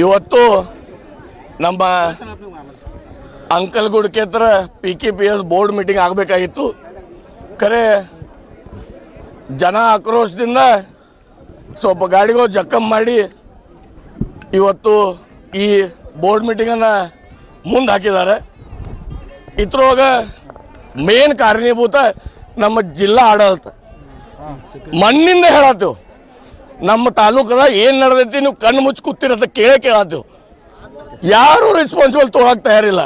ಇವತ್ತು ನಮ್ಮ ಅಂಕಲ್ ಗುಡ್ಕೆ ಹತ್ರ P K P S board meeting ಆಗಬೇಕಾಗಿತ್ತು. ಖರೆ, ಜನ ಆಕ್ರೋಶದಿಂದ ಸ್ವಲ್ಪ ಗಾಡಿಗಳು ಜಕ್ಕಮ್ ಮಾಡಿ ಇವತ್ತು ಈ ಬೋರ್ಡ್ ಮೀಟಿಂಗನ್ನು ಮುಂದೆ ಹಾಕಿದ್ದಾರೆ. ಇದ್ರೊಳಗೆ ಮೇನ್ ಕಾರಣೀಭೂತ ನಮ್ಮ ಜಿಲ್ಲಾ ಆಡಳಿತ. ಮಣ್ಣಿಂದ ಹೇಳತ್ತೇವೆ. ನಮ್ಮ ತಾಲೂಕದ ಏನು ನಡೆದೈತಿ ನೀವು ಕಣ್ಣು ಮುಚ್ಚಿ ಕೂತಿರೋದ ಕೇಳೇ ಕೇಳಾದ್ದು ಯಾರು ರೆಸ್ಪಾನ್ಸಿಬಲ್ ತೊಗೊಳಕ್ ತಯಾರಿಲ್ಲ.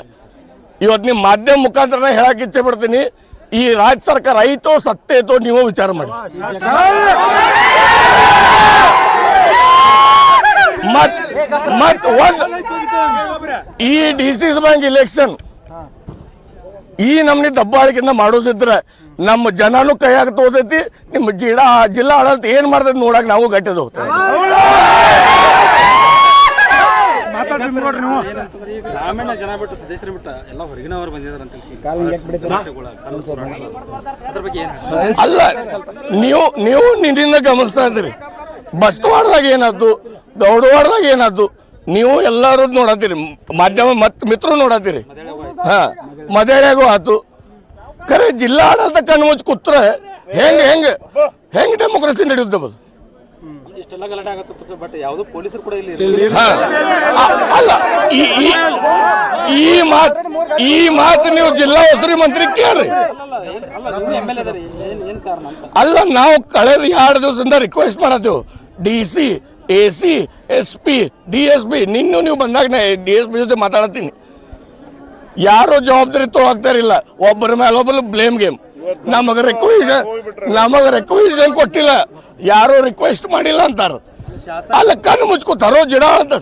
ಇವತ್ತು ನಿಮ್ಮ ಮಾಧ್ಯಮ ಮುಖಾಂತರ ಹೇಳಕ್ಕೆ ಇಚ್ಛೆ ಪಡ್ತೀನಿ, ಈ ರಾಜ್ಯ ಸರ್ಕಾರ ಐತೋ ಸತ್ತೆ ಐತೋ ನೀವು ವಿಚಾರ ಮಾಡಿ. ಮತ್ ಮತ್ ಒಂದ್ ಈ ಡಿ ಸಿ ಬ್ಯಾಂಕ್ ಇಲೆಕ್ಷನ್ ಈ ನಮ್ನಿ ದಬ್ಬಾಳಿಕೆಯಿಂದ ಮಾಡೋದಿದ್ರೆ ನಮ್ಮ ಜನನು ಕೈಯಾಗ ತೋತೈತಿ ನಿಮ್ಮ ಜಿಲ್ಲಾ ಜಿಲ್ಲಾ ಆಡಳಿತ ಏನ್ ಮಾಡ್ತೈತಿ ನೋಡಕ್ ನಾವು ಗಟ್ಟಿದ ಏನಂತಂದ್ರೆ ಈಗ ಗ್ರಾಮೀಣ ಜನ ಬಿಟ್ಟು ಸದಸ್ಯರು ಬಿಟ್ಟು ಎಲ್ಲ ಹೊರಗಿನವರು ಬಂದಿದ್ದಾರೆ ಅಂತ ತಿಳಿಸಿ ಅದ್ರ ಬಗ್ಗೆ ಏನು ಅಲ್ಲ ನೀವು ನೀವು ನಿನ್ನಿಂದ ಗಮನಿಸ್ತಾ ಇದ್ದೀರಿ. ಬಸ್ತವಾಡದಾಗ ಏನಾದ್ದು? ಗೌಡವಾಡದಾಗ ಏನಾದ್ದು? ನೀವು ಎಲ್ಲರೂ ನೋಡತ್ತೀರಿ. ಮಾಧ್ಯಮ ಮತ್ ಮಿತ್ರರು ನೋಡತ್ತೀರಿ. ಹಾ. ಮದೇಳಿಯಾಗೂ ಆತು. ಖರೆ ಜಿಲ್ಲಾ ಆಡಳಿತ ಕಣ್ಣು ಮುಚ್ಚಿ ಕೂತ್ರೆ ಹೆಂಗ್ ಹೆಂಗ್ ಹೆಂಗ್ ಡೆಮೋಕ್ರಸಿ ನಡೆಯುತ್ತೆ. ಅಲ್ಲ ಈ ಮಾತ್ ಈ ಮಾತು ನೀವು ಜಿಲ್ಲಾ ಉಸ್ತುವಾರಿ ಮಂತ್ರಿ ಕೇಳ್ರಿ. ಅಲ್ಲ ನಾವು ಕಳೆದ ಎರಡು ದಿವಸದಿಂದ request ಮಾಡತ್ತೇವು. D C A C S P D S P ನಿನ್ನೂ ನೀವು ಬಂದಾಗ ಡಿ ಎಸ್ ಪಿ ಜೊತೆ ಮಾತಾಡತ್ತೀನಿ. ಯಾರು ಜವಾಬ್ದಾರಿ ತಗೋಗ್ತಾರಿಲ್ಲ ಒಬ್ಬರ ಮೇಲೆ ಒಬ್ಬರು ಬ್ಲೇಮ್ ಗೇಮ್ ನಮಗೆ ರಿಕ್ವೆಷನ್ ನಮಗೆ ರಿಕ್ವೆಷನ್ ಕೊಟ್ಟಿಲ್ಲ. ಯಾರು ರಿಕ್ವೆಸ್ಟ್ ಮಾಡಿಲ್ಲ ಅಂತಾರ. ಅಲ್ಲ ಕಣ್ಣು ಮುಚ್ಕೋತಾರೋ ಜಿಡ ಅಂತ.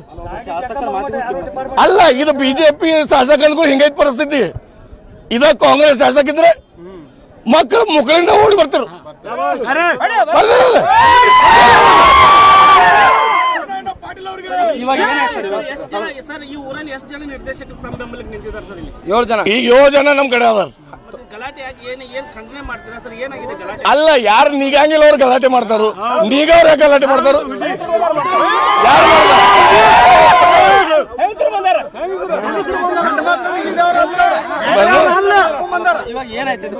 ಅಲ್ಲ, ಇದು ಬಿಜೆಪಿ ಶಾಸಕನಿಗೂ ಹಿಂಗೈತ್ ಪರಿಸ್ಥಿತಿ. ಇದ ಕಾಂಗ್ರೆಸ್ ಶಾಸಕ ಇದ್ರೆ ಮಕ್ಕಳು ಮುಕ್ಕಳಿಂದ ಓಡಿ ಬರ್ತಾರ? ಇವಾಗ ಏನಾಗ್ತದೆ ಸರ್ ಈ ಊರಲ್ಲಿ ಎಷ್ಟು ಜನ ನಿರ್ದೇಶಕರು ತಮ್ಮ ಬೆಂಬಲಕ್ಕೆ ನಿಂತಿದ್ದಾರೆ ಸರ್ ಇಲ್ಲಿ? ಈಗ ಏಳು ಜನ ನಮ್ ಕಡೆ ಅದಾರ. ಗಲಾಟೆ ಆಗಿ ಏನು ಏನ್ ಖಂಡನೆ ಮಾಡ್ತೀರಾ ಸರ್? ಏನಾಗಿದೆ ಗಲಾಟೆ? ಅಲ್ಲ ಯಾರು ನೀಗಂಗಿಲ್ಲ ಅವ್ರು ಗಲಾಟೆ ಮಾಡ್ತಾರು? ನೀಗವ್ರ ಗಲಾಟೆ ಮಾಡ್ತಾರು? ಯಾರು ಇವಾಗ ಏನಾಯ್ತು ಇದು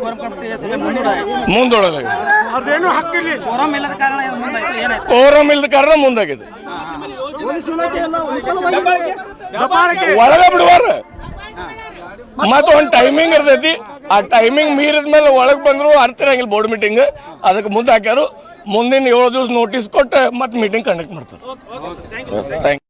ಕೋರಂ ಇಲ್ಲದ ಕಾರಣ ಮುಂದಾಗಿದೆ. ಒಳಗ ಬಿಡುವಾರ. ಮತ್ತ ಒಂದ್ ಟೈಮಿಂಗ್ ಇರ್ತೈತಿ. ಆ ಟೈಮಿಂಗ್ ಮೀರಿದ ಮೇಲೆ ಒಳಗ್ ಬಂದ್ರು ಅರ್ತಿರಂಗಿಲ್ಲ ಬೋರ್ಡ್ ಮೀಟಿಂಗ್ ಅದಕ್ಕೆ ಮುಂದೆ ಹಾಕ್ಯಾರು. ಮುಂದಿನ ಏಳು ದಿವಸ ನೋಟಿಸ್ ಕೊಟ್ಟು ಮತ್ತೆ ಮೀಟಿಂಗ್ ಕಂಡಕ್ಟ್ ಮಾಡ್ತಾರೆ.